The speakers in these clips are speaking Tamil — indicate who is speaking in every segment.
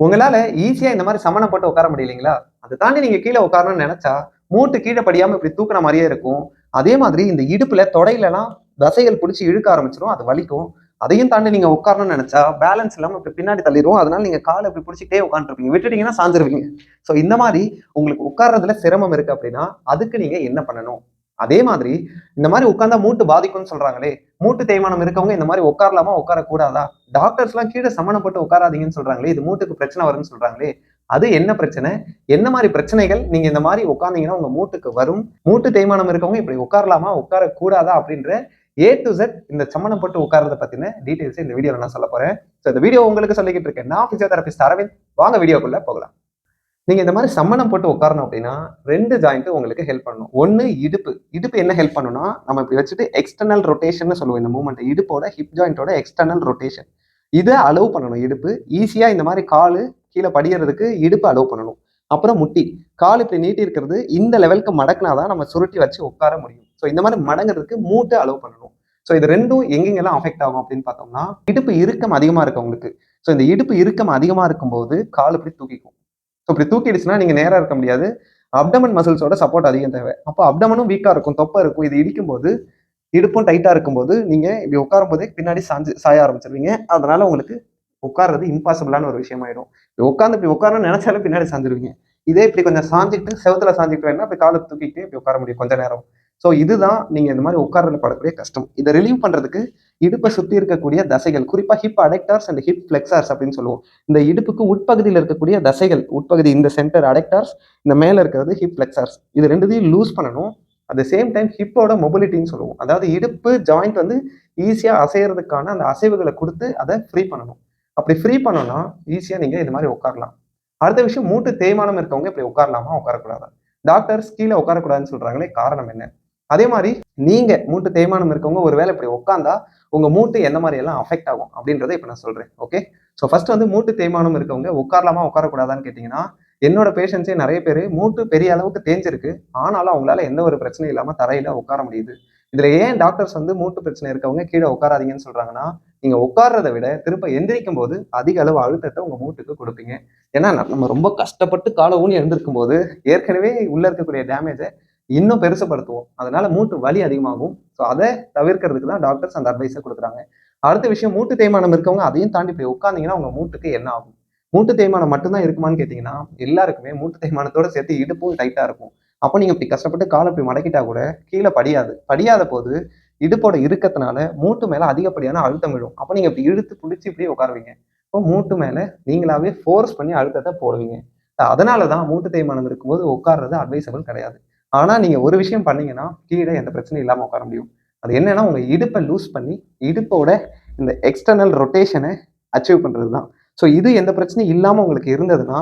Speaker 1: உங்களால ஈஸியா இந்த மாதிரி சமணம் போட்டு உட்கார முடியலைங்களா அதை தாண்டி நீங்க கீழே உட்காரணும்னு நினைச்சா மூட்டு கீழே படியாம இப்படி தூக்குன மாதிரியே இருக்கும். அதே மாதிரி இந்த இடுப்புல தொடையிலலாம் தசைகள் பிடிச்சி இழுக்க ஆரம்பிச்சிடும் அது வலிக்கும். அதையும் தாண்டி நீங்க உட்காரணும்னு நினைச்சா பேலன்ஸ் இல்லாம இப்படி பின்னாடி தள்ளிடுவோம் அதனால நீங்க காலை இப்படி பிடிச்சிட்டே உட்காந்துருப்பீங்க விட்டுட்டீங்கன்னா சாஞ்சிருவீங்க. ஸோ இந்த மாதிரி உங்களுக்கு உட்கார்றதுல சிரமம் இருக்கு அப்படின்னா அதுக்கு நீங்க என்ன பண்ணணும்? அதே மாதிரி இந்த மாதிரி உட்கார்ந்தா மூட்டு பாதிக்கும்னு சொல்றாங்களே மூட்டு தேய்மானம் இருக்கவங்க இந்த மாதிரி உட்காரலாமா உட்காரக்கூடாதா? டாக்டர்ஸ் எல்லாம் கீழே சமணம் உட்காராதீங்கன்னு சொல்றாங்களே இது மூட்டுக்கு பிரச்சனை வரும்னு சொல்றாங்களே அது என்ன பிரச்சனை? என்ன மாதிரி பிரச்சனைகள்? நீங்க இந்த மாதிரி உட்காந்தீங்கன்னா உங்க மூட்டுக்கு வரும். மூட்டு தேய்மானம் இருக்கவங்க இப்படி உட்காரலாமா உட்காரக்கூடாதா அப்படின்ற ஏ டு செட் இந்த சம்மணம் போட்டு உட்கார்றத பத்தின டீடைல்ஸ் இந்த வீடியோல நான் சொல்ல போறேன். ஸோ இந்த வீடியோ உங்களுக்கு சொல்லிக்கிட்டு இருக்கேன். நான் பிசியோதெரபிஸ்ட் அரவிந்த். வாங்க வீடியோக்குள்ள போகலாம். நீங்க இந்த மாதிரி சம்மணம் போட்டு உட்காரணும் அப்படின்னா ரெண்டு ஜாயிண்ட்டும் உங்களுக்கு ஹெல்ப் பண்ணணும் ஒன்னு இடுப்பு. இடுப்பு என்ன ஹெல்ப் பண்ணுன்னா நம்ம இப்படி வச்சுட்டு எக்ஸ்டர்னல் ரொட்டேஷன் சொல்லுவோம் இந்த மூமெண்ட் இடுப்போட ஹிப் ஜாயிண்டோட எக்ஸ்டர்னல் ரொட்டேஷன் இதை அலோவ் பண்ணணும். இடுப்பு ஈஸியா இந்த மாதிரி காலு கீழே படியறதுக்கு இடுப்பு அலோவ் பண்ணணும். அப்புறம் முட்டி. கால் இப்படி நீட்டி இருக்கிறது இந்த லெவலுக்கு மடக்குனாதான் நம்ம சுருட்டி வச்சு உட்கார முடியும். ஸோ இந்த மாதிரி மடங்குறதுக்கு மூட்டை அலோவ் பண்ணணும். ஸோ இது ரெண்டும் எங்கெங்கெல்லாம் அஃபெக்ட் ஆகும் அப்படின்னு பார்த்தோம்னா இடுப்பு இறுக்கம் அதிகமாக இருக்கு உங்களுக்கு ஸோ இந்த இடுப்பு இறுக்கம் அதிகமாக இருக்கும்போது கால் இப்படி தூக்கிக்கும். ஸோ இப்படி தூக்கிடுச்சுன்னா நீங்க நேரா இருக்க முடியாது. அப்டமன் மசில்ஸோட சப்போர்ட் அதிகம் தேவை. அப்போ அப்டமனும் வீக்கா இருக்கும் தொப்பை இருக்கும். இது இடிக்கும்போது இடுப்பும் டைட்டா இருக்கும்போது நீங்க இப்படி உட்காரும் போதே பின்னாடி சாஞ்சு சாய ஆரம்பிச்சிருவீங்க. அதனால உங்களுக்கு உட்கார்றது இம்பாசிபிளான ஒரு விஷயம் ஆயிடும் உட்காந்து இப்படி உட்காரணும்னு நினைச்சாலும் பின்னாடி சாஞ்சிருவீங்க. இதே இப்படி கொஞ்சம் சாஞ்சிட்டு செவத்துல சாஞ்சிட்டு வேணா இப்படி காலை தூக்கிட்டு இப்படி உட்கார முடியும் கொஞ்ச நேரம். ஸோ இதுதான் நீங்க இந்த மாதிரி உட்கார்றது படக்கூடிய கஷ்டம். இதை ரிலீவ் பண்றதுக்கு இடுப்பை சுற்றி இருக்கக்கூடிய தசைகள் குறிப்பாக hip adductors and hip flexors அப்படின்னு சொல்லுவோம். இந்த இடுப்புக்கு உட்பகுதியில் இருக்கக்கூடிய தசைகள் உட்பகுதி இந்த சென்டர் அடெக்டார்ஸ் இந்த மேலே இருக்கிறது ஹிப் ஃபிளெக்சார்ஸ் இது ரெண்டுத்தையும் லூஸ் பண்ணணும். அட் த சேம் டைம் ஹிப்போட மொபிலிட்டின்னு சொல்லுவோம். அதாவது இடுப்பு ஜாயிண்ட் வந்து ஈஸியாக அசைகிறதுக்கான அந்த அசைவுகளை கொடுத்து அதை ஃப்ரீ பண்ணணும். அப்படி ஃப்ரீ பண்ணோம்னா ஈஸியாக நீங்கள் இது மாதிரி உட்காரலாம். அடுத்த விஷயம் மூட்டு தேய்மானம் இருக்கவங்க இப்படி உட்காரலாமா? உட்காரக்கூடாதா? டாக்டர்ஸ் கீழே உட்காரக்கூடாதுன்னு சொல்கிறாங்களே காரணம் என்ன? அதே மாதிரி நீங்கள் மூட்டு தேய்மானம் இருக்கவங்க ஒருவேளை இப்படி உட்காந்தா உங்கள் மூட்டு என்ன மாதிரி எல்லாம் அஃபெக்ட் ஆகும் அப்படின்றத இப்போ நான் சொல்கிறேன் ஓகே ஸோ ஃபர்ஸ்ட் வந்து மூட்டு தேய்மானம் இருக்கவங்க உட்காரலாமா உட்காரக்கூடாதான்னு கேட்டிங்கன்னா என்னோட பேஷண்ட்ஸே நிறைய பேர் மூட்டு பெரிய அளவுக்கு தேஞ்சிருக்கு. ஆனாலும் அவங்களால எந்த ஒரு பிரச்சனையும் இல்லாமல் தரையில் உட்கார முடியுது. இதில் ஏன் டாக்டர்ஸ் வந்து மூட்டு பிரச்சனை இருக்கவங்க கீழே உட்காராதீங்கன்னு சொல்கிறாங்கன்னா நீங்கள் உட்கார்றதை விட திரும்ப எந்திரிக்கும் போது அதிக அளவு அழுத்தத்தை உங்கள் மூட்டுக்கு கொடுப்பீங்க. ஏன்னா நம்ம ரொம்ப கஷ்டப்பட்டு காலை ஊனி எழுந்திருக்கும் போது ஏற்கனவே உள்ளே இருக்கக்கூடிய டேமேஜை இன்னும் பெருசுப்படுத்துவோம் அதனால மூட்டு வலி அதிகமாகும். ஸோ அதை தவிர்க்கிறதுக்கு தான் டாக்டர்ஸ் அந்த அட்வைஸை கொடுக்குறாங்க. அடுத்த விஷயம் மூட்டு தேய்மானம் இருக்கவங்க அதையும் தாண்டி போய் உட்காந்தீங்கன்னா உங்க மூட்டுக்கு என்ன ஆகும்? மூட்டு தேய்மானம் மட்டும்தான் இருக்குமான்னு கேட்டீங்கன்னா எல்லாருக்குமே மூட்டு தேய்மானத்தோட சேர்த்து இடுப்பும் டைட்டா இருக்கும். அப்போ நீங்க இப்படி கஷ்டப்பட்டு காலை இப்படி மடக்கிட்டா கூட கீழே படியாது. படியாத போது இடுப்போட இறுக்கத்தினால மூட்டு மேல அதிகப்படியான அழுத்தம் விழும். அப்போ நீங்க இப்படி இழுத்து பிடிச்சி இப்படி உட்காருவீங்க. இப்போ மூட்டு மேல நீங்களாவே ஃபோர்ஸ் பண்ணி அழுத்தத்தை போடுவீங்க. அதனால தான் மூட்டு தேய்மானம் இருக்கும்போது உட்கார்றது அட்வைசபிள் கிடையாது. ஆனால் நீங்கள் ஒரு விஷயம் பண்ணீங்கன்னா கீழே எந்த பிரச்சனையும் இல்லாமல் உட்கார முடியும். அது என்னன்னா உங்கள் இடுப்பை லூஸ் பண்ணி இடுப்போட இந்த எக்ஸ்டர்னல் ரொட்டேஷனை அச்சீவ் பண்ணுறது தான் ஸோ இது எந்த பிரச்சனையும் இல்லாமல் உங்களுக்கு இருந்ததுன்னா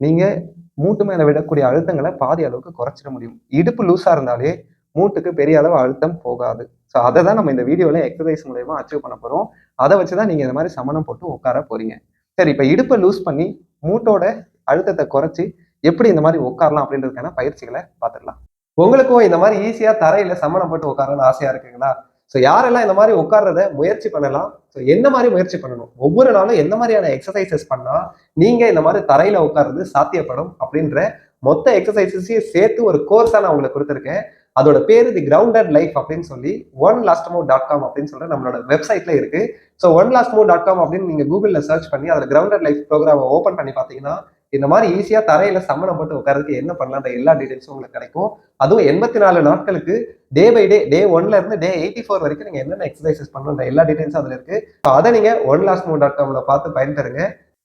Speaker 1: நீங்கள் மூட்டு மேலே விடக்கூடிய அழுத்தங்களை பாதி அளவுக்கு குறைச்சிட முடியும். இடுப்பு லூஸாக இருந்தாலே மூட்டுக்கு பெரிய அளவு அழுத்தம் போகாது. ஸோ அதை தான் நம்ம இந்த வீடியோவில் எக்ஸசைஸ் மூலயமா அச்சீவ் பண்ண போகிறோம் அதை வச்சு தான் நீங்கள் இந்த மாதிரி சமணம் போட்டு உட்கார போகிறீங்க சரி இப்போ இடுப்பை லூஸ் பண்ணி மூட்டோட அழுத்தத்தை குறைச்சி எப்படி இந்த மாதிரி உட்காரலாம் அப்படின்றதுக்கான பயிற்சிகளை பார்த்துடலாம். உங்களுக்கும் இந்த மாதிரி ஈஸியாக தரையில் சமணம் போட்டு உட்காரணும்னு ஆசையாக இருக்குங்களா? ஸோ யாரெல்லாம் இந்த மாதிரி உட்கார்றத முயற்சி பண்ணலாம்? ஸோ என்ன மாதிரி முயற்சி பண்ணணும்? ஒவ்வொரு நாளும் எந்த மாதிரியான எக்ஸசைசஸ் பண்ணால் நீங்கள் இந்த மாதிரி தரையில் உட்கார்றது சாத்தியப்படும்? அப்படின்ற மொத்த எக்ஸசைசஸையும் சேர்த்து ஒரு கோர்ஸாக நான் உங்களுக்கு கொடுத்துருக்கேன். அதோட பேரு தி கிரவுண்டட் லைஃப் அப்படின்னு சொல்லி one last move dot com அப்படின்னு சொல்ற நம்மளோட வெப்சைட்ல இருக்கு. So one last move dot com அப்படின்னு நீங்க கூகுள்ல சர்ச் பண்ணி அதில் கிரவுண்டட் லைஃப் ப்ரோக்ராம் ஓப்பன் பண்ணி பார்த்தீங்கன்னா இந்த மாதிரி ஈஸியா தரையில சம்மணம் போட்டு உட்காரதுக்கு என்ன பண்ணலான்ற எல்லா டீடைல்ஸும் உங்களுக்கு கிடைக்கும். அதுவும் எண்பத்தி நாலு நாட்களுக்கு டே பை டே டே ஒன்ல இருந்து டே எயிட்டி ஃபோர் வரைக்கும் நீங்க என்னென்ன எக்ஸசைசஸ் பண்ணணுன்ற எல்லா டீடைல்ஸும் அதுல இருக்கு. அதை நீங்க ஒன் லாஸ்ட் மூவ் டாட் காம்ல பார்த்து பயன்பெறுங்க.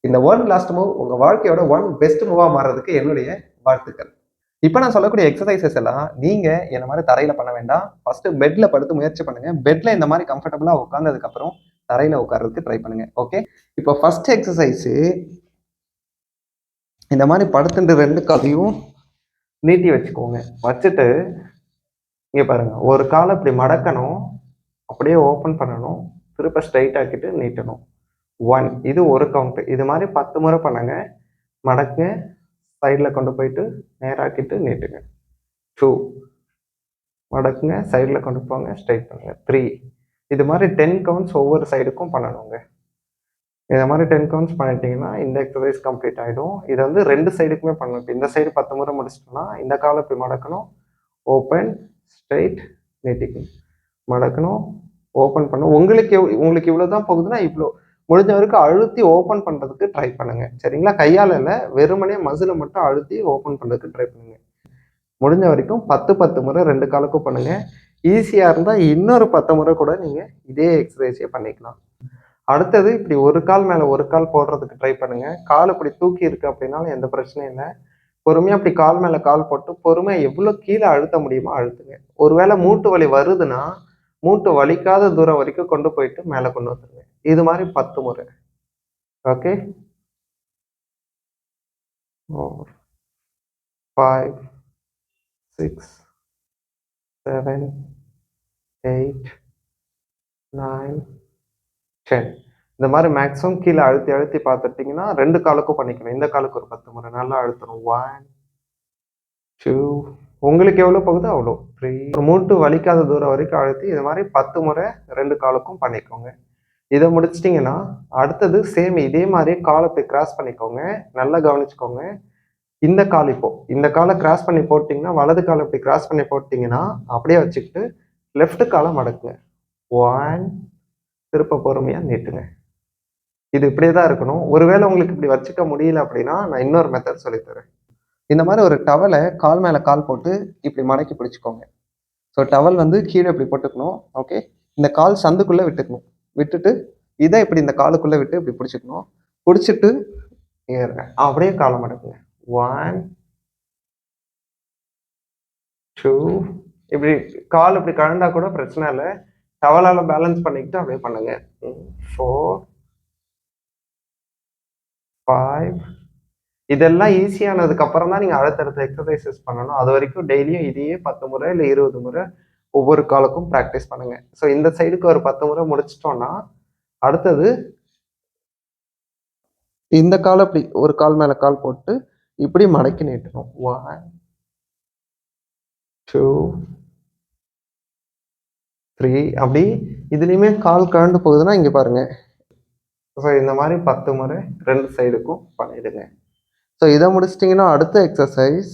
Speaker 1: இந்த ஒன் லாஸ்ட் மூவ் உங்க வாழ்க்கையோட ஒன் பெஸ்ட் மூவா மாறதுக்கு என்னுடைய வாழ்த்துக்கள். இப்போ நான் சொல்லக்கூடிய எக்ஸசைசஸ் எல்லாம் நீங்க என்ன மாதிரி தரையில பண்ண வேண்டாம். ஃபர்ஸ்ட் பெட்ல படுத்து முயற்சி பண்ணுங்க. பெட்ல இந்த மாதிரி கம்ஃபர்டபுளா உட்கார்ந்ததுக்கு அப்புறம் தரையில உட்கார்றதுக்கு ட்ரை பண்ணுங்க. ஓகே இப்போ ஃபர்ஸ்ட் எக்ஸசைஸு இந்த மாதிரி படுத்துட்டு ரெண்டு காலையும் நீட்டி வச்சுக்கோங்க. வச்சுட்டு இங்கே பாருங்க. ஒரு காலை இப்படி மடக்கணும் அப்படியே ஓப்பன் பண்ணணும் திருப்ப ஸ்ட்ரைட் ஆக்கிட்டு நீட்டணும். ஒன் இது ஒரு கவுண்ட் இது மாதிரி பத்து முறை பண்ணுங்க. மடக்குங்க சைடில் கொண்டு போயிட்டு நேராக்கிட்டு நீட்டுங்க. டூ மடக்குங்க சைடில் கொண்டு போங்க ஸ்ட்ரைட் பண்ணுங்க. த்ரீ இது மாதிரி டென் கவுண்ட்ஸ் ஒவ்வொரு சைடுக்கும் பண்ணணுங்க. இந்த மாதிரி டென் கவுண்ட்ஸ் பண்ணிட்டீங்கன்னா இந்த எக்ஸசைஸ் கம்ப்ளீட் ஆகிடும் இது வந்து ரெண்டு சைடுக்குமே பண்ணணும் இப்போ இந்த சைடு பத்து முறை முடிச்சிட்டோம்னா இந்த காலை இப்படி மடக்கணும். ஓப்பன் ஸ்ட்ரைட் நீட்டிக்கணும் மடக்கணும் ஓப்பன் பண்ணணும். உங்களுக்கு எவ் உங்களுக்கு இவ்வளோ தான் போகுதுன்னா இவ்வளோ முடிஞ்ச வரைக்கும் அழுத்தி ஓப்பன் பண்ணுறதுக்கு ட்ரை பண்ணுங்கள் சரிங்களா? கையால் இல்லை வெறுமனே மசிலை மட்டும் அழுத்தி ஓப்பன் பண்ணுறதுக்கு ட்ரை பண்ணுங்கள் முடிஞ்ச வரைக்கும் பத்து பத்து முறை ரெண்டு காலுக்கும் பண்ணுங்கள் ஈஸியாக இருந்தால் இன்னொரு பத்து முறை கூட நீங்கள் இதே எக்ஸசைஸே பண்ணிக்கலாம். அடுத்தது இப்படி ஒரு கால் மேலே ஒரு கால் போடுறதுக்கு ட்ரை பண்ணுங்க. கால் இப்படி தூக்கி இருக்கு அப்படின்னாலும் எந்த பிரச்சனையும் இல்லை. பொறுமையாக அப்படி கால் மேலே கால் போட்டு பொறுமையாக எவ்வளோ கீழே அழுத்த முடியுமோ அழுத்துங்க. ஒருவேளை மூட்டு வலி வருதுன்னா மூட்டு வலிக்காத தூரம் வரைக்கும் கொண்டு போயிட்டு மேலே கொண்டு வந்துருங்க. இது மாதிரி பத்து முறை. Okay four five six seven eight nine சரி. இந்த மாதிரி மேக்ஸிமம் கீழே அழுத்தி அழுத்தி பார்த்துட்டிங்கன்னா ரெண்டு காலுக்கும் பண்ணிக்கணும். இந்த காலுக்கு ஒரு பத்து முறை நல்லா அழுத்தணும். ஒன் டூ உங்களுக்கு எவ்வளோ போகுதோ அவ்வளோ. த்ரீ மூட்டு வலிக்காத தூரம் வரைக்கும் அழுத்தி இது மாதிரி பத்து முறை ரெண்டு காலுக்கும் பண்ணிக்கோங்க. இதை முடிச்சிட்டிங்கன்னா அடுத்தது சேம் இதே மாதிரி காலை போய் கிராஸ் பண்ணிக்கோங்க. நல்லா கவனிச்சுக்கோங்க. இந்த கால் இப்போ இந்த காலை கிராஸ் பண்ணி போட்டிங்கன்னா வலது காலை இப்படி கிராஸ் பண்ணி போட்டிங்கன்னா அப்படியே வச்சுக்கிட்டு லெஃப்ட் காலை மடக்குங்க. ஒன் திருப்ப பொறுமையாக நீட்டுங்க. இது இப்படியே தான் இருக்கணும். ஒருவேளை உங்களுக்கு இப்படி வச்சுக்க முடியல அப்படின்னா நான் இன்னொரு மெத்தட் சொல்லித்தரேன்
Speaker 2: இந்த மாதிரி ஒரு டவலை கால் மேலே கால் போட்டு இப்படி மடக்கி பிடிச்சிக்கோங்க. ஸோ டவல் வந்து கீழே இப்படி போட்டுக்கணும். ஓகே இந்த கால் சந்துக்குள்ளே விட்டுக்கணும். விட்டுட்டு இதை இப்படி இந்த காலுக்குள்ளே விட்டு இப்படி பிடிச்சிக்கணும். பிடிச்சிட்டு
Speaker 1: ஏறுங்க. அப்படியே காலை மடக்குங்க. ஒன் டூ இப்படி கால் இப்படி கழண்டா கூட பிரச்சனை இல்லை. டவலால பேலன்ஸ் பண்ணிக்கிட்டு அப்படியே பண்ணுங்க. ஃபோர் ஃபைவ் இதெல்லாம் ஈஸியானதுக்கு அப்புறம் தான் நீங்கள் அடுத்தடுத்த எக்ஸசைசஸ் பண்ணணும். அது வரைக்கும் டெய்லியும் இதையே பத்து முறை இல்லை இருபது முறை ஒவ்வொரு காலுக்கும் ப்ராக்டிஸ் பண்ணுங்க. ஸோ இந்த சைடுக்கு ஒரு பத்து முறை முடிச்சிட்டோம்னா அடுத்தது
Speaker 2: இந்த காலை இப்படி ஒரு கால் மேலே கால் போட்டு இப்படி மடக்கி நீட்டணும்.
Speaker 1: ஒன் டூ த்ரீ அப்படி
Speaker 2: இதுலேயுமே கால் கலந்து போகுதுன்னா இங்கே பாருங்கள்
Speaker 1: ஸோ இந்த மாதிரி பத்து முறை ரெண்டு சைடுக்கும் பண்ணிவிடுங்க
Speaker 2: ஸோ இதை முடிச்சிட்டிங்கன்னா அடுத்த எக்ஸசைஸ்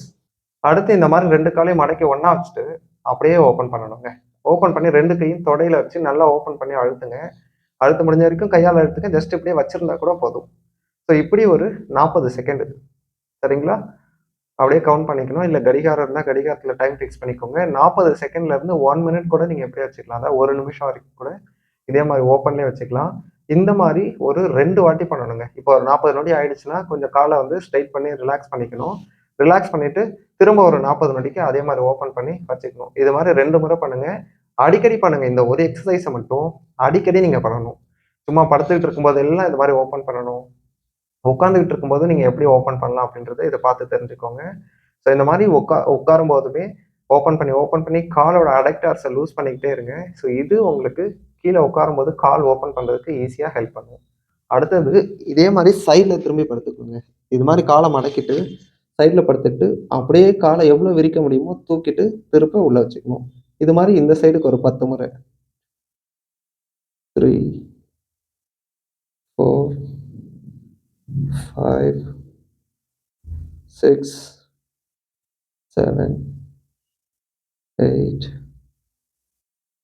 Speaker 1: அடுத்து இந்த மாதிரி ரெண்டு காலையும் மடக்கி ஒன்றா வச்சுட்டு அப்படியே ஓப்பன் பண்ணணுங்க. ஓப்பன் பண்ணி ரெண்டு கையும் தொடையில வச்சு நல்லா ஓப்பன் பண்ணி அழுத்துங்க. அழுத்த முடிஞ்ச வரைக்கும் கையால் அழுத்துங்க. ஜஸ்ட் இப்படியே வச்சுருந்தா கூட போதும். ஸோ இப்படி ஒரு நாற்பது செகண்டு சரிங்களா? அப்படியே கவுண்ட் பண்ணிக்கணும். இல்லை கடிகாரம் இருந்தால் கடிகாரத்தில் டைம் ஃபிக்ஸ் பண்ணிக்கோங்க. நாற்பது செகண்ட்ல இருந்து ஒன் மினிட் கூட நீங்கள் எப்படியே வச்சுக்கலாம். அதாவது ஒரு நிமிஷம் வரைக்கும் கூட இதே மாதிரி ஓப்பன்லேயே வச்சுக்கலாம். இந்த மாதிரி ஒரு ரெண்டு வாட்டி பண்ணணுங்க. இப்போ ஒரு நாற்பது நொடி ஆயிடுச்சுன்னா கொஞ்சம் காலை வந்து ஸ்ட்ரைட் பண்ணி ரிலாக்ஸ் பண்ணிக்கணும். ரிலாக்ஸ் பண்ணிட்டு திரும்ப ஒரு நாற்பது நொடிக்கு அதே மாதிரி ஓப்பன் பண்ணி வச்சுக்கணும். இது மாதிரி ரெண்டு முறை பண்ணுங்க. அடிக்கடி பண்ணுங்க. இந்த ஒரு எக்ஸசைஸை மட்டும் அடிக்கடி நீங்கள் பண்ணணும். சும்மா படுத்துக்கிட்டு இருக்கும்போது எல்லாம் இது மாதிரி ஓப்பன் பண்ணணும். உட்காந்துக்கிட்டு இருக்கும்போது நீங்கள் எப்படி ஓப்பன் பண்ணலாம் அப்படின்றத இதை பார்த்து தெரிஞ்சுக்கோங்க. ஸோ இந்த மாதிரி உட்கா உட்காரும் போதுமே ஓப்பன் பண்ணி ஓப்பன் பண்ணி காலோட அடக்டார்ஸை லூஸ் பண்ணிக்கிட்டே இருங்க. ஸோ இது உங்களுக்கு கீழே உட்காரும் போது கால் ஓப்பன் பண்ணுறதுக்கு ஈஸியாக ஹெல்ப் பண்ணும். அடுத்தது
Speaker 2: இதே மாதிரி சைடில் திரும்பி படுத்துக்கோங்க. இது மாதிரி காலை மடக்கிட்டு சைடில் படுத்துட்டு அப்படியே காலை எவ்வளோ விரிக்க முடியுமோ தூக்கிட்டு திருப்ப உள்ளே வச்சுக்கணும். இது மாதிரி இந்த சைடுக்கு ஒரு பத்து முறை. Three four five six seven eight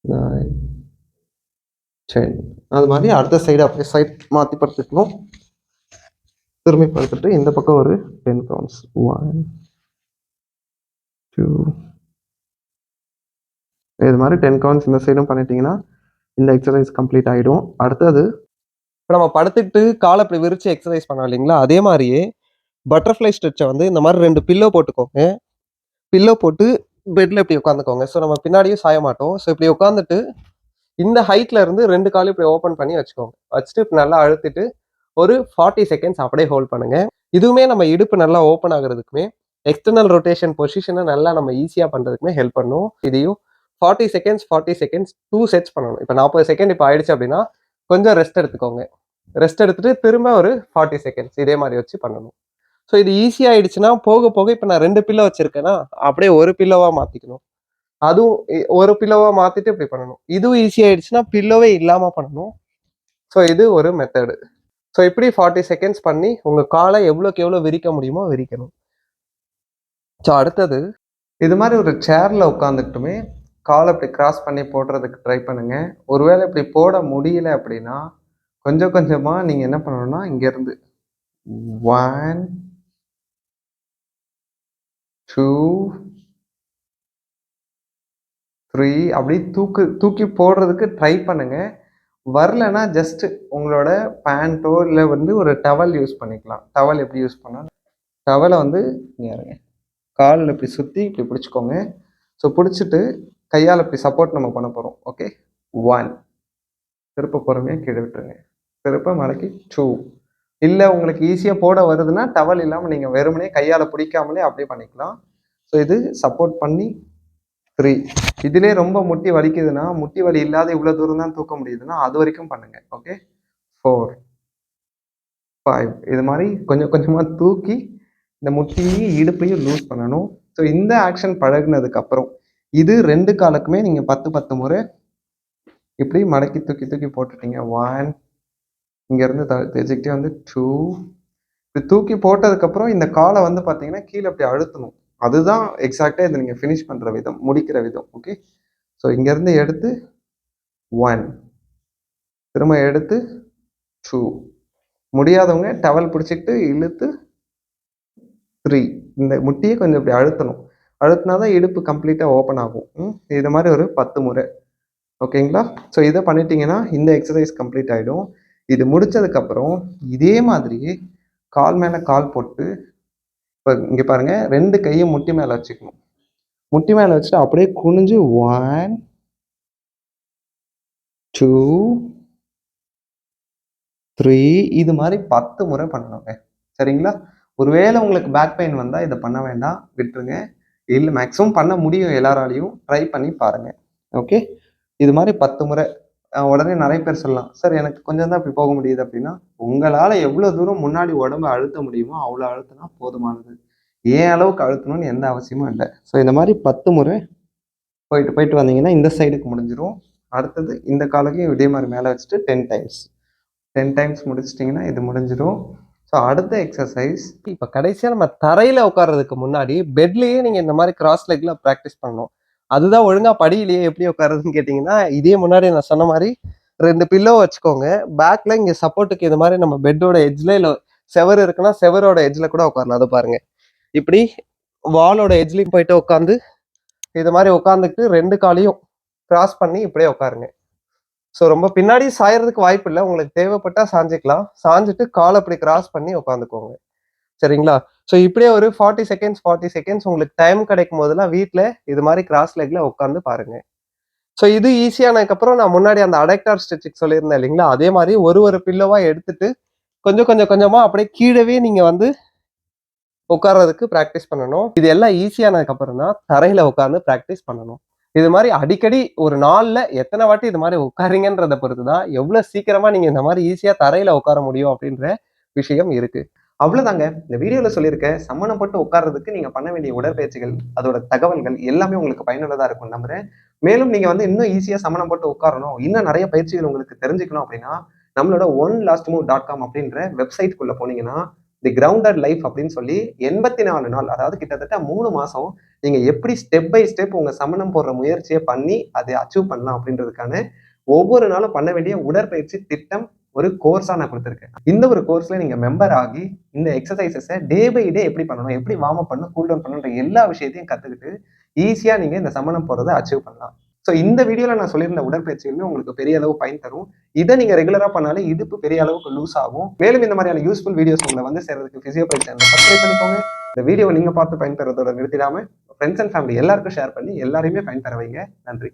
Speaker 2: nine ten அது மாதிரி அடுத்த சைடு அப்படியே சைட் மாற்றி படுத்துக்கணும் திரும்பி படுத்துட்டு இந்த பக்கம் ஒரு டென் கவுண்ட்ஸ் ஒன் டூ இது மாதிரி டென் கவுண்ட்ஸ் இந்த சைடும் பண்ணிட்டீங்கன்னா இந்த எக்ஸசைஸ் கம்ப்ளீட் ஆகிடும் அடுத்தது இப்போ நம்ம படுத்துக்கிட்டு காலை இப்படி விரிச்சு எக்ஸசைஸ் பண்ணோம் இல்லைங்களா? அதே மாதிரியே பட்டர்ஃப்ளை ஸ்ட்ரெச்சை வந்து இந்த மாதிரி ரெண்டு பில்லோ போட்டுக்கோங்க. பில்லோ போட்டு பெட்டில் இப்படி உட்காந்துக்கோங்க. ஸோ நம்ம பின்னாடியும் சாய மாட்டோம். ஸோ இப்படி உட்காந்துட்டு இந்த ஹைட்ல இருந்து ரெண்டு காலையும் இப்படி ஓப்பன் பண்ணி வச்சுக்கோங்க. வச்சுட்டு இப்படி நல்லா அழுத்திட்டு ஒரு ஃபார்ட்டி செகண்ட்ஸ் அப்படியே ஹோல்ட் பண்ணுங்க. இதுவுமே நம்ம இடுப்பு நல்லா ஓப்பன் ஆகுறதுக்குமே எக்ஸ்டர்னல் ரொட்டேஷன் பொசிஷனை நல்லா நம்ம ஈஸியாக பண்ணுறதுக்குமே ஹெல்ப் பண்ணும். இதையும் forty seconds forty seconds two sets பண்ணணும். இப்போ நாற்பது செகண்ட் இப்போ ஆயிடுச்சு அப்படின்னா கொஞ்சம் ரெஸ்ட் எடுத்துக்கோங்க. ரெஸ்ட் எடுத்துட்டு திரும்ப ஒரு ஃபார்ட்டி செகண்ட்ஸ் இதே மாதிரி வச்சு பண்ணணும். ஸோ இது ஈஸியாக ஆயிடுச்சுன்னா போக போக இப்போ நான் ரெண்டு பில்லோ வச்சிருக்கேன்னா அப்படியே ஒரு பில்லோவா மாற்றிக்கணும் அதுவும் இ- ஒரு பில்லோவா மாற்றிட்டு இப்படி பண்ணணும். இதுவும் ஈஸி ஆயிடுச்சுன்னா பில்லோவே இல்லாமல் பண்ணணும். ஸோ இது ஒரு மெத்தடு ஸோ இப்படி ஃபார்ட்டி செகண்ட்ஸ் பண்ணி உங்கள் காலை எவ்வளோக்கு எவ்வளோ விரிக்க முடியுமோ விரிக்கணும். ஸோ அடுத்தது
Speaker 1: இது மாதிரி ஒரு சேர்ல உட்காந்துக்கிட்டுமே காலை இப்படி கிராஸ் பண்ணி போடுறதுக்கு ட்ரை பண்ணுங்கள் ஒருவேளை இப்படி போட முடியல அப்படின்னா கொஞ்சம் கொஞ்சமாக நீங்கள் என்ன பண்ணணும்னா இங்கேருந்து ஒன் டூ த்ரீ அப்படி தூக்கு தூக்கி போடுறதுக்கு ட்ரை பண்ணுங்கள் வரலன்னா ஜஸ்ட்டு உங்களோட பேண்ட்டோ இல்லை வந்து ஒரு டவல் யூஸ் பண்ணிக்கலாம். டவல் எப்படி யூஸ் பண்ணால் டவலை வந்து இங்க இருங்க காலில் இப்படி சுற்றி இப்படி பிடிச்சிக்கோங்க. ஸோ பிடிச்சிட்டு கையால் இப்படி சப்போர்ட் நம்ம பண்ண போகிறோம் ஓகே ஒன் திருப்ப பொறுமையாக கீழே விட்டுருங்க. திருப்ப மலைக்கு டூ இல்லை உங்களுக்கு ஈஸியாக போட வருதுன்னா டவல் இல்லாமல் நீங்கள் வெறுமனே கையால் பிடிக்காமலே அப்படியே பண்ணிக்கலாம். ஸோ இது சப்போர்ட் பண்ணி த்ரீ இதிலே ரொம்ப முட்டி வலிக்குதுன்னா முட்டி வலி இல்லாத இவ்வளோ தூரம் தான் தூக்க முடியுதுன்னா அது வரைக்கும் பண்ணுங்கள் ஓகே ஃபோர் ஃபைவ் இது மாதிரி கொஞ்சம் கொஞ்சமாக தூக்கி இந்த முட்டியையும் இடுப்பையும் லூஸ் பண்ணணும். ஸோ இந்த ஆக்ஷன் பழகினதுக்கப்புறம் இது ரெண்டு காலுக்குமே நீங்கள் பத்து பத்து முறை இப்படி மடக்கி தூக்கி தூக்கி போட்டுட்டீங்க. ஒன் இங்கேருந்து த தெரிஞ்சுக்கிட்டே வந்து டூ இப்படி தூக்கி போட்டதுக்கப்புறம் இந்த காலை வந்து பார்த்தீங்கன்னா கீழே அப்படி அழுத்தணும். அதுதான் எக்ஸாக்டாக இதை நீங்கள் ஃபினிஷ் பண்ணுற விதம் முடிக்கிற விதம் ஓகே ஸோ இங்கேருந்து எடுத்து ஒன் திரும்ப எடுத்து டூ முடியாதவங்க டவல் பிடிச்சிக்கிட்டு இழுத்து த்ரீ இந்த முட்டியை கொஞ்சம் இப்படி அழுத்தணும். அழுத்தினா தான் இடுப்பு கம்ப்ளீட்டாக ஓப்பன் ஆகும். இது மாதிரி ஒரு பத்து முறை. ஓகேங்களா ஸோ இதை பண்ணிட்டீங்கன்னா இந்த எக்ஸசைஸ் கம்ப்ளீட் ஆகிடும் இது முடிச்சதுக்கப்புறம் இதே மாதிரி கால் மேலே கால் போட்டு இப்போ இங்கே பாருங்கள் ரெண்டு கையும் முட்டி மேலே வச்சுக்கணும். முட்டி மேலே வச்சுட்டு அப்படியே குனிஞ்சு ஒன் டூ த்ரீ இது மாதிரி பத்து முறை பண்ணணுங்க. சரிங்களா? ஒருவேளை உங்களுக்கு பேக் பெயின் வந்தால் இதை பண்ண வேண்டாம் விட்டுருங்க. இல்லை மேக்ஸிமம் பண்ண முடியும் எல்லாராலையும். ட்ரை பண்ணி பாருங்க. ஓகே இது மாதிரி பத்து முறை உடனே நிறைய பேர் சொல்லலாம். சார் எனக்கு கொஞ்சம் தான் இப்படி போக முடியுது அப்படின்னா உங்களால் எவ்வளோ தூரம் முன்னாடி உடம்ப அழுத்த முடியுமோ அவ்வளோ அழுத்தினா போதுமானது. ஏன் அளவுக்கு அழுத்தணும்னு எந்த அவசியமும் இல்லை. ஸோ இந்த மாதிரி பத்து முறை போயிட்டு போயிட்டு வந்தீங்கன்னா இந்த சைடுக்கு முடிஞ்சிடும் அடுத்தது இந்த காலுக்கும் இதே மாதிரி மேலே வச்சுட்டு டென் டைம்ஸ் டென் டைம்ஸ் முடிச்சிட்டிங்கன்னா இது முடிஞ்சிடும் ஸோ அடுத்த எக்ஸசைஸ்
Speaker 2: இப்போ கடைசியாக நம்ம தரையில் உட்கார்றதுக்கு முன்னாடி பெட்லேயே நீங்கள் இந்த மாதிரி கிராஸ் லெக்கில் ப்ராக்டிஸ் பண்ணணும். அதுதான் ஒழுங்காக படியிலேயே எப்படி உட்காருதுன்னு கேட்டிங்கன்னா இதே முன்னாடி நான் சொன்ன மாதிரி ரெண்டு பில்லோ வச்சுக்கோங்க. பேக்கில் இங்கே சப்போர்ட்டுக்கு இது மாதிரி நம்ம பெட்டோட எட்ஜில் இல்லை செவர் இருக்குன்னா செவரோட எட்ஜில் கூட உட்காரலாம். அதை பாருங்க. இப்படி வாலோட எட்ஜ்லேயும் போயிட்டு உட்காந்து இது மாதிரி உட்காந்துக்கிட்டு ரெண்டு காலையும் கிராஸ் பண்ணி இப்படியே உட்காருங்க. ஸோ ரொம்ப பின்னாடி சாயறதுக்கு வாய்ப்பு இல்லை. உங்களுக்கு தேவைப்பட்டா சாஞ்சிக்கலாம். சாஞ்சிட்டு காலை அப்படி கிராஸ் பண்ணி உட்காந்துக்கோங்க சரிங்களா? ஸோ இப்படியே ஒரு ஃபார்ட்டி செகண்ட்ஸ் ஃபார்ட்டி செகண்ட்ஸ் உங்களுக்கு டைம் கிடைக்கும் போதெல்லாம் வீட்டில் இது மாதிரி கிராஸ் லெக்ல உட்காந்து பாருங்க. ஸோ இது ஈஸியானதுக்கப்புறம் நான் முன்னாடி அந்த அடக்டார் ஸ்டிச்சிங் சொல்லியிருந்தேன் இல்லைங்களா? அதே மாதிரி ஒரு ஒரு பில்லோவாக எடுத்துட்டு கொஞ்சம் கொஞ்சம் கொஞ்சமாக அப்படியே கீழவே நீங்கள் வந்து உட்கார்றதுக்கு ப்ராக்டிஸ் பண்ணணும். இது எல்லாம் ஈஸியானதுக்கப்புறம் தான் தரையில் உட்காந்து ப்ராக்டிஸ் பண்ணணும். இது மாதிரி அடிக்கடி ஒரு நாளில் எத்தனை வாட்டி இது மாதிரி உட்காருங்கன்றத பொறுத்து தான் எவ்வளோ சீக்கிரமாக நீங்கள் இந்த மாதிரி ஈஸியாக தரையில் உட்கார முடியும் அப்படின்ற விஷயம் இருக்குது
Speaker 3: அவ்வளோதாங்க இந்த வீடியோவில் சொல்லியிருக்க சம்மணப்பட்டு உட்கார்றதுக்கு நீங்கள் பண்ண வேண்டிய உடற்பயிற்சிகள் அதோட தகவல்கள் எல்லாமே உங்களுக்கு பயனுள்ளதாக இருக்கும் நம்புறேன். மேலும் நீங்கள் வந்து இன்னும் ஈஸியாக சம்மணப்பட்டு உட்காரணும் இன்னும் நிறைய பயிற்சிகள் உங்களுக்கு தெரிஞ்சுக்கணும் அப்படின்னா நம்மளோட one last move dot com அப்படின்ற வெப்சைட்டுக்குள்ளே போனீங்கன்னா தி கிரவுண்டட் லைஃப் அப்படின்னு சொல்லி எண்பத்தி நாலு நாள் அதாவது கிட்டத்தட்ட மூணு மாதம் நீங்கள் எப்படி ஸ்டெப் பை ஸ்டெப் உங்கள் சமணம் போடுற முயற்சியை பண்ணி அதை அச்சீவ் பண்ணலாம் அப்படின்றதுக்கான ஒவ்வொரு நாளும் பண்ண வேண்டிய உடற்பயிற்சி திட்டம் ஒரு கோர்ஸாக நான் கொடுத்துருக்கேன். இந்த ஒரு கோர்ஸில் நீங்கள் மெம்பர் ஆகி இந்த எக்ஸசைசஸை டே பை டே எப்படி பண்ணணும் எப்படி வார்ம் அப் பண்ணணும் கூல் டவுன் பண்ணணுன்ற எல்லா விஷயத்தையும் கற்றுக்கிட்டு ஈஸியாக நீங்கள் இந்த சமணம் போறதை அச்சீவ் பண்ணலாம். ஸோ இந்த வீடியோல நான் சொல்லியிருந்த உடற்பயிற்சிகளுமே உங்களுக்கு பெரிய அளவு பயன் தரும். இதை நீங்க ரெகுலரா பண்ணாலே இடுப்பு பெரிய அளவுக்கு லூஸ் ஆகும். மேலும் இந்த மாதிரியான யூஸ்ஃபுல் வீடியோஸ் உங்களை வந்து சேர்றதுக்கு பிசியோபதி சேனல் சப்ஸ்கிரைப் பண்ணிக்கோங்க. இந்த வீடியோவை நீங்க பார்த்து பயன்பெறதோட நிறுத்திடாம ஃப்ரெண்ட்ஸ் அண்ட் ஃபேமிலி எல்லாருக்கும் ஷேர் பண்ணி எல்லாரையுமே பயன்பெற வைங்க. நன்றி.